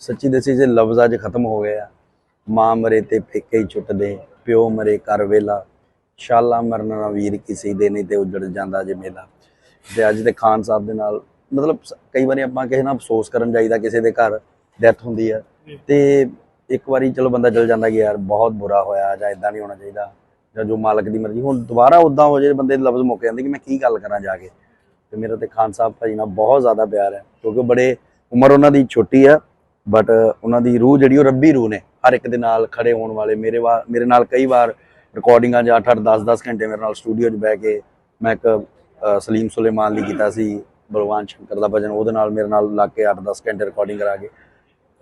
ਸੱਚੀ ਦੱਸੀ ਜੇ ਲਫ਼ਜ਼ ਅੱਜ ਖਤਮ ਹੋ ਗਏ ਆ। ਮਾਂ ਮਰੇ ਤੇ ਪੇਕੇ ਹੀ ਛੁੱਟਦੇ ਪਿਓ ਮਰੇ ਕਰ ਵੇਲਾ ਸ਼ਾਲਾ ਮਰਨ ਨਾ ਵੀਰ ਕਿਸੇ ਦੇ ਨਹੀਂ ਤੇ ਉੱਜੜ ਜਾਂਦਾ ਜੇ ਮੇਲਾ। ਤੇ ਅੱਜ ਦੇ ਖਾਨ ਸਾਹਿਬ ਦੇ ਨਾਲ ਮਤਲਬ ਕਈ ਵਾਰੀ ਆਪਾਂ ਕਿਸੇ ਨਾਲ ਅਫਸੋਸ ਕਰਨ ਜਾਈਦਾ ਕਿਸੇ ਦੇ ਘਰ ਡੈਥ ਹੁੰਦੀ ਆ। ਤੇ ਇੱਕ ਵਾਰੀ ਚਲੋ ਬੰਦਾ ਚਲ ਜਾਂਦਾ ਕਿ ਯਾਰ ਬਹੁਤ ਬੁਰਾ ਹੋਇਆ ਜਾਂ ਇਦਾਂ ਨਹੀਂ ਹੋਣਾ ਚਾਹੀਦਾ ਜਾਂ ਜੋ ਮਾਲਕ ਦੀ ਮਰਜ਼ੀ। ਹੁਣ ਦੁਬਾਰਾ ਉਦਾਂ ਹੋ ਜੇ ਬੰਦੇ ਦੇ ਲਫ਼ਜ਼ ਮੁੱਕ ਜਾਂਦੇ ਕਿ ਮੈਂ ਕੀ ਗੱਲ ਕਰਾਂ ਜਾ ਕੇ। ਤੇ ਮੇਰਾ ਤੇ ਖਾਨ ਸਾਹਿਬ ਭਾਜੀ ਨਾਲ ਬਹੁਤ ਜ਼ਿਆਦਾ ਪਿਆਰ ਹੈ ਕਿਉਂਕਿ ਬੜੇ ਉਮਰ ਉਹਨਾਂ ਦੀ ਛੋਟੀ ਆ। ਬਟ ਉਹਨਾਂ ਦੀ ਰੂਹ ਜਿਹੜੀ ਉਹ ਰੱਬੀ ਰੂਹ ਨੇ। ਹਰ ਇੱਕ ਦੇ ਨਾਲ ਖੜੇ ਹੋਣ ਵਾਲੇ ਮੇਰੇ ਵਾ, ਮੇਰੇ ਨਾਲ ਕਈ ਵਾਰ ਰਿਕਾਰਡਿੰਗਾਂ ਜਾਂ 8 8 10 10 ਘੰਟੇ ਮੇਰੇ ਨਾਲ ਸਟੂਡੀਓ 'ਚ ਬਹਿ ਕੇ ਮੈਂ ਇੱਕ ਸਲੀਮ ਸੁਲੇਮਾਨ ਲਈ ਕੀਤਾ ਸੀ, ਬਲਵਾਨ ਸ਼ੰਕਰ ਦਾ ਭਜਨ, ਉਹਦੇ ਨਾਲ ਮੇਰੇ ਨਾਲ ਲੱਗ ਕੇ 8 10 ਘੰਟੇ ਰਿਕਾਰਡਿੰਗ ਕਰਾ ਕੇ।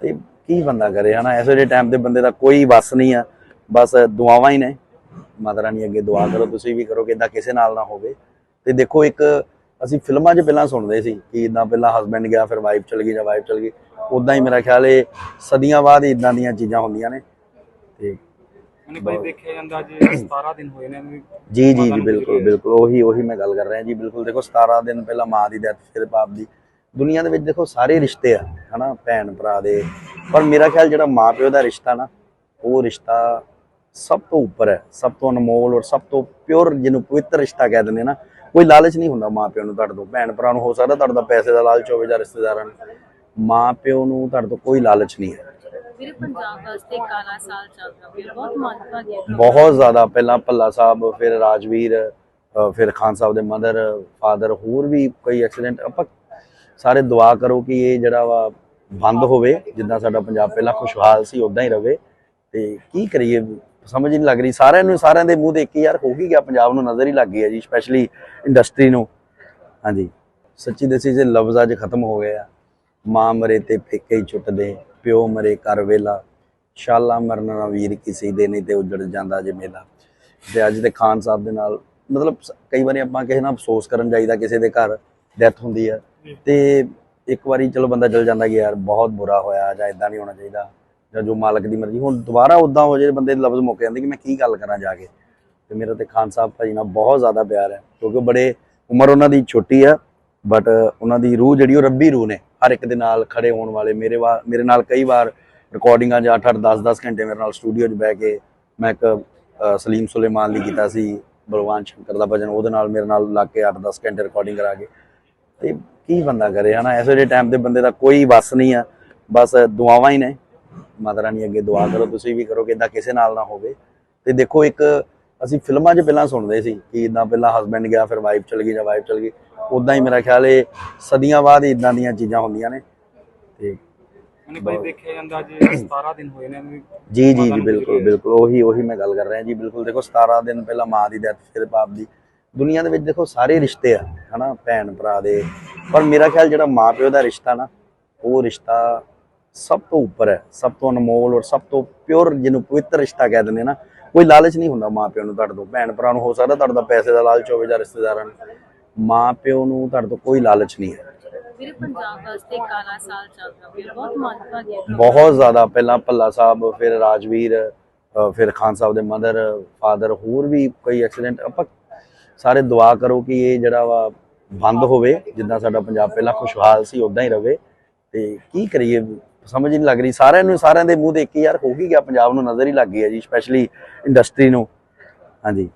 ਤੇ ਕੀ ਬੰਦਾ ਕਰੇ, ਹਨਾ? ਇਸ ਵੇਲੇ ਟਾਈਮ ਤੇ ਬੰਦੇ ਦਾ ਕੋਈ ਵੱਸ ਨਹੀਂ ਆ। ਬਸ ਦੁਆਵਾਂ ਹੀ ਨੇ। ਮਾਤਾ ਰਾਣੀ ਅੱਗੇ ਦੁਆ ਕਰੋ, ਤੁਸੀਂ ਵੀ ਕਰੋ ਕਿ ਇਦਾਂ ਕਿਸੇ ਨਾਲ ਨਾ ਹੋਵੇ। ਤੇ ਦੇਖੋ ਇੱਕ ਅਸੀਂ ਫਿਲਮਾਂ 'ਚ ਪਹਿਲਾਂ ਸੁਣਦੇ ਸੀ ਕਿ ਇਦਾਂ ਪਹਿਲਾਂ ਹਸਬੰਡ ਗਿਆ ਫਿਰ ਵਾਈਫ ਚਲ ਗਈ ਜਾਂ ਵਾਈਫ ਚਲ ਗਈ। ਉਦਾਂ ਹੀ ਮੇਰਾ ਖਿਆਲ ਇਹ ਸਦੀਆਂ ਬਾਅਦ ਇਦਾਂ ਦੀਆਂ ਚੀਜ਼ਾਂ ਹੁੰਦੀਆਂ ਨੇ ਤੇ ਮਨੇ ਭਾਈ ਦੇਖਿਆ ਜਾਂਦਾ ਅੱਜ 17 ਦਿਨ ਹੋਏ ਨੇ ਵੀ ਜੀ ਜੀ ਜੀ ਬਿਲਕੁਲ। ਬਿਲਕੁਲ ਉਹੀ ਉਹੀ ਮੈਂ ਗੱਲ ਕਰ ਰਿਹਾ ਜੀ ਬਿਲਕੁਲ। ਦੇਖੋ 17 ਦਿਨ ਪਹਿਲਾਂ ਮਾਂ ਦੀ ਡੈਥ ਫਿਰ ਬਾਪ ਦੀ। ਦੁਨੀਆ ਦੇ ਵਿੱਚ ਦੇਖੋ ਸਾਰੇ ਰਿਸ਼ਤੇ ਆ ਹਨਾ ਭੈਣ ਭਰਾ ਦੇ। ਪਰ ਮੇਰਾ ਖਿਆਲ ਜਿਹੜਾ ਮਾਂ ਪਿਓ ਦਾ ਰਿਸ਼ਤਾ ਨਾ ਉਹ ਰਿਸ਼ਤਾ ਸਭ ਤੋਂ ਉੱਪਰ ਹੈ ਸਭ ਤੋਂ ਅਨਮੋਲ ਔਰ ਸਭ ਤੋਂ ਪਿਓਰ ਜਿਹਨੂੰ ਪਵਿੱਤਰ ਰਿਸ਼ਤਾ ਕਹਿ ਦਿੰਦੇ ਨਾ ਕੋਈ ਲਾਲਚ ਨਹੀਂ ਹੁੰਦਾ ਮਾਂ ਪਿਓ ਨੂੰ ਤੁਹਾਡੇ ਤੋਂ ਭੈਣ ਭਰਾ ਨੂੰ ਹੋ ਸਕਦਾ ਤੁਹਾਡੇ ਦਾ ਪੈਸੇ ਦਾ ਲਾਲਚ ਹੋਵੇ ਜਾਂ ਰਿਸ਼ਤੇਦਾਰਾਂ ਨੂੰ। ਮਾਂ ਪਿਓ ਨੂੰ ਤੁਹਾਡੇ ਤੋਂ ਕੋਈ ਲਾਲਚ ਨਹੀਂ ਹੈ। ਵੀਰੇ ਪੰਜਾਬ ਵਾਸਤੇ ਕਾਲਾ ਸਾਲ ਚੱਲਦਾ ਪਿਆ ਬਹੁਤ ਜ਼ਿਆਦਾ ਪਹਿਲਾਂ ਭੱਲਾ ਸਾਹਿਬ ਫਿਰ ਰਾਜਵੀਰ ਫਿਰ ਖਾਨ ਸਾਹਿਬ ਦੇ ਮਦਰ ਫਾਦਰ ਹੋਰ ਵੀ ਕਈ ਐਕਸੀਡੈਂਟ ਆਪਾਂ ਸਾਰੇ ਦੁਆ ਕਰੋ ਕਿ ਇਹ ਜਿਹੜਾ ਵਾ ਬੰਦ ਹੋਵੇ ਜਿੱਦਾਂ ਸਾਡਾ ਪੰਜਾਬ ਪਹਿਲਾਂ ਖੁਸ਼ਹਾਲ ਸੀ ਉਦਾਂ ਹੀ ਰਵੇ। ਤੇ ਕੀ ਕਰੀਏ ਸਮਝ ਨਹੀਂ ਲੱਗ ਰਹੀ। ਸਾਰਿਆਂ ਨੂੰ ਸਾਰਿਆਂ ਦੇ ਮੂੰਹ ਦੇਖ ਕੇ ਯਾਰ ਹੋ ਕੀ ਗਿਆ, ਪੰਜਾਬ ਨੂੰ ਨਜ਼ਰ ਹੀ ਲੱਗ ਗਈ ਹੈ ਜੀ ਸਪੈਸ਼ਲੀ ਇੰਡਸਟਰੀ ਨੂੰ। ਹਾਂਜੀ। ਸੱਚੀ ਦੱਸੀ ਜੇ ਲਫ਼ਜ਼ ਅੱਜ ਖਤਮ ਹੋ ਗਏ ਆ। ਮਾਂ ਮਰੇ ਤੇ ਫੇਕੇ ਹੀ ਛੁੱਟਦੇ, ਪਿਓ ਮਰੇ ਕਰ ਵੇਲਾ ਸ਼ਾਲਾ ਮਰਨ ਨਾ ਵੀਰ ਕਿਸੇ ਦੇ ਨਹੀਂ ਤੇ ਉੱਜੜ ਜਾਂਦਾ ਜੇ ਮੇਲਾ। ਤੇ ਅੱਜ ਦੇ ਖਾਨ ਸਾਹਿਬ ਦੇ ਨਾਲ, ਮਤਲਬ ਕਈ ਵਾਰੀ ਆਪਾਂ ਕਿਸੇ ਨਾਲ ਅਫਸੋਸ ਕਰਨ ਜਾਈਦਾ ਕਿਸੇ ਦੇ ਘਰ ਡੈਥ ਹੁੰਦੀ ਹੈ ਤੇ ਇੱਕ ਵਾਰੀ ਚਲੋ ਬੰਦਾ ਚਲ ਜਾਂਦਾ ਕਿ ਯਾਰ ਬਹੁਤ ਬੁਰਾ ਹੋਇਆ ਜਾਂ ਇਦਾਂ ਨਹੀਂ ਹੋਣਾ ਚਾਹੀਦਾ। ਜਾਂ ਜੋ ਮਾਲਕ ਦੀ ਮਰਜ਼ੀ। ਹੁਣ ਦੁਬਾਰਾ ਉਦਾਂ ਹੋ ਜੇ ਬੰਦੇ ਦੇ ਲਫ਼ਜ਼ ਮੁੱਕ ਜਾਂਦੇ ਕਿ ਮੈਂ ਕੀ ਗੱਲ ਕਰਾਂ ਜਾ ਕੇ। ਤੇ ਮੇਰਾ ਤੇ ਖਾਨ ਸਾਹਿਬ ਭਾਜੀ ਨਾਲ ਬਹੁਤ ਜ਼ਿਆਦਾ ਪਿਆਰ ਹੈ, ਕਿਉਂਕਿ ਬੜੇ ਉਮਰ ਉਹਨਾਂ ਦੀ ਛੋਟੀ ਆ ਬਟ ਉਹਨਾਂ ਦੀ ਰੂਹ ਜਿਹੜੀ ਉਹ ਰੱਬੀ ਰੂਹ ਨੇ। ਹਰ ਇੱਕ ਦੇ ਨਾਲ ਖੜੇ ਹੋਣ ਵਾਲੇ, ਮੇਰੇ ਵਾ, ਮੇਰੇ ਨਾਲ ਕਈ ਵਾਰ ਰਿਕਾਰਡਿੰਗਾਂ ਜਾਂ 8 8 10 10 ਘੰਟੇ ਮੇਰੇ ਨਾਲ ਸਟੂਡੀਓ 'ਚ ਬਹਿ ਕੇ ਮੈਂ ਇੱਕ ਸਲੀਮ ਸੁਲੇਮਾਨ ਲਈ ਕੀਤਾ ਸੀ, ਬਲਵਾਨ ਸ਼ੰਕਰ ਦਾ ਭਜਨ, ਉਹਦੇ ਨਾਲ ਮੇਰੇ ਨਾਲ ਲੱਗ ਕੇ 8 10 ਘੰਟੇ ਰਿਕਾਰਡਿੰਗ ਕਰਾ ਕੇ। ਤੇ ਕੀ ਬੰਦਾ ਕਰੇ, ਹਨਾ? ਇਸ ਵੇਲੇ ਟਾਈਮ ਤੇ ਬੰਦੇ ਦਾ ਕੋਈ ਵੱਸ ਨਹੀਂ ਆ, ਬਸ ਦੁਆਵਾਂ ਹੀ ਨੇ। ਮਾਤਾ ਰਾਣੀ ਅੱਗੇ ਦੁਆ ਕਰੋ ਤੁਸੀਂ ਵੀ ਕਰੋ ਕਿ ਇਦਾਂ ਕਿਸੇ ਨਾਲ ਨਾ ਹੋਵੇ। ਤੇ ਦੇਖੋ ਇੱਕ ਅਸੀਂ ਫਿਲਮਾਂ 'ਚ ਪਹਿਲਾਂ ਸੁਣਦੇ ਸੀ ਕਿ ਇਦਾਂ ਪਹਿਲਾਂ ਹਸਬੰਡ ਗਿਆ ਫਿਰ ਵਾਈਫ ਚਲ ਗਈ ਜਾਂ ਵਾਈਫ ਚਲ ਗਈ ਉਦਾਂ ਹੀ ਮੇਰਾ ਖਿਆਲ ਇਹ ਸਦੀਆਂ ਬਾਅਦ ਇਦਾਂ ਦੀਆਂ ਚੀਜ਼ਾਂ ਹੁੰਦੀਆਂ ਨੇ। ਤੇ ਮਨੇ ਭਾਈ ਦੇਖਿਆ ਜਾਂਦਾ ਅੱਜ 17 ਦਿਨ ਹੋਏ ਨੇ ਵੀ ਜੀ ਜੀ ਜੀ ਬਿਲਕੁਲ। ਬਿਲਕੁਲ ਉਹੀ ਉਹੀ ਮੈਂ ਗੱਲ ਕਰ ਰਿਹਾ ਜੀ ਬਿਲਕੁਲ। ਦੇਖੋ 17 ਦਿਨ ਪਹਿਲਾਂ ਮਾਂ ਦੀ ਡੈਥ ਫਿਰ ਬਾਪ ਦੀ। ਦੁਨੀਆ ਦੇ ਵਿੱਚ ਦੇਖੋ ਸਾਰੇ ਰਿਸ਼ਤੇ ਆ ਹਨਾ ਭੈਣ ਭਰਾ ਦੇ। ਪਰ ਮੇਰਾ ਖਿਆਲ ਜਿਹੜਾ ਮਾਂ ਪਿਓ ਦਾ ਰਿਸ਼ਤਾ ਨਾ ਉਹ ਰਿਸ਼ਤਾ ਸਭ ਤੋਂ ਉੱਪਰ ਹੈ ਸਭ ਤੋਂ ਅਨਮੋਲ ਔਰ ਸਭ ਤੋਂ ਪਿਓਰ ਜਿਹਨੂੰ ਪਵਿੱਤਰ ਰਿਸ਼ਤਾ ਕਹਿ ਦਿੰਦੇ ਨਾ ਕੋਈ ਲਾਲਚ ਨਹੀਂ ਹੁੰਦਾ ਮਾਂ ਪਿਓ ਨੂੰ ਤੁਹਾਡੇ ਤੋਂ ਭੈਣ ਭਰਾ ਨੂੰ ਹੋ ਸਕਦਾ ਤੁਹਾਡੇ ਦਾ ਪੈਸੇ ਦਾ ਲਾਲਚ ਹੋਵੇ ਜਾਂ ਰਿਸ਼ਤੇਦਾਰਾਂ ਨੂੰ। ਮਾਂ ਪਿਓ ਨੂੰ ਤੁਹਾਡੇ ਤੋਂ ਕੋਈ ਲਾਲਚ ਨਹੀਂ ਹੈ। ਵੀਰੇ ਪੰਜਾਬ ਵਾਸਤੇ ਕਾਲਾ ਸਾਲ ਚੱਲਦਾ ਪਿਆ ਬਹੁਤ ਜ਼ਿਆਦਾ ਪਹਿਲਾਂ ਭੱਲਾ ਸਾਹਿਬ ਫਿਰ ਰਾਜਵੀਰ ਫਿਰ ਖਾਨ ਸਾਹਿਬ ਦੇ ਮਦਰ ਫਾਦਰ ਹੋਰ ਵੀ ਕਈ ਐਕਸੀਡੈਂਟ ਆਪਾਂ ਸਾਰੇ ਦੁਆ ਕਰੋ ਕਿ ਇਹ ਜਿਹੜਾ ਵਾ ਬੰਦ ਹੋਵੇ ਜਿੱਦਾਂ ਸਾਡਾ ਪੰਜਾਬ ਪਹਿਲਾਂ ਖੁਸ਼ਹਾਲ ਸੀ ਉਦਾਂ ਹੀ ਰਵੇ। ਤੇ ਕੀ ਕਰੀਏ ਸਮਝ ਨਹੀਂ ਲੱਗ ਰਹੀ। ਸਾਰਿਆਂ ਨੂੰ ਸਾਰਿਆਂ ਦੇ ਮੂੰਹ ਦੇਖ ਕੇ ਯਾਰ ਹੋ ਕੀ ਗਿਆ? ਪੰਜਾਬ ਨੂੰ ਨਜ਼ਰ ਹੀ ਲੱਗ ਗਈ ਹੈ ਜੀ ਸਪੈਸ਼ਲੀ ਇੰਡਸਟਰੀ ਨੂੰ। ਹਾਂਜੀ।